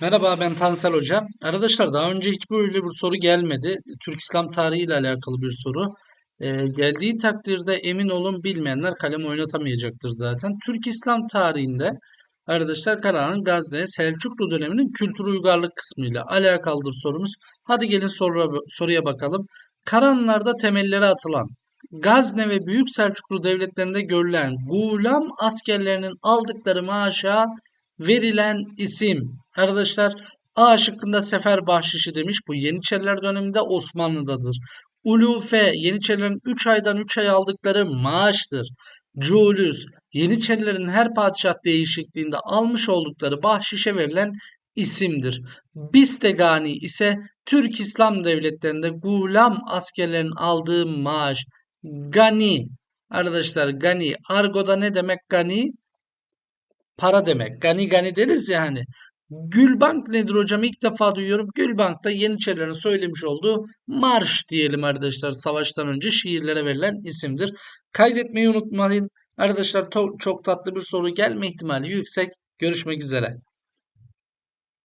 Merhaba ben Tansel Hocam. Arkadaşlar daha önce hiç böyle bir soru gelmedi. Türk İslam tarihi ile alakalı bir soru. Ee, geldiği takdirde emin olun bilmeyenler kalem oynatamayacaktır zaten. Türk İslam tarihinde arkadaşlar Karahan'ın Gazne Selçuklu döneminin kültür uygarlık kısmıyla alakalıdır sorumuz. Hadi gelin soru, soruya bakalım. Karahanlarda temelleri atılan Gazne ve Büyük Selçuklu devletlerinde görülen Gulam askerlerinin aldıkları maaşa verilen isim. Arkadaşlar A şıkkında sefer bahşişi demiş. Bu Yeniçeriler döneminde Osmanlı'dadır. Ulufe Yeniçerilerin 3 aydan 3 ay aldıkları maaştır. Culus Yeniçerilerin her padişah değişikliğinde almış oldukları bahşişe verilen isimdir. Bistegani ise Türk İslam devletlerinde gulam askerlerin aldığı maaş. Gani Arkadaşlar gani argoda ne demek gani? Para demek. Gani gani deriz ya hani. Gülbank nedir hocam? İlk defa duyuyorum. Gülbank da Yeniçerilerin söylemiş olduğu marş diyelim arkadaşlar. Savaştan önce şiirlere verilen isimdir. Kaydetmeyi unutmayın. Arkadaşlar çok tatlı bir soru gelme ihtimali yüksek. Görüşmek üzere.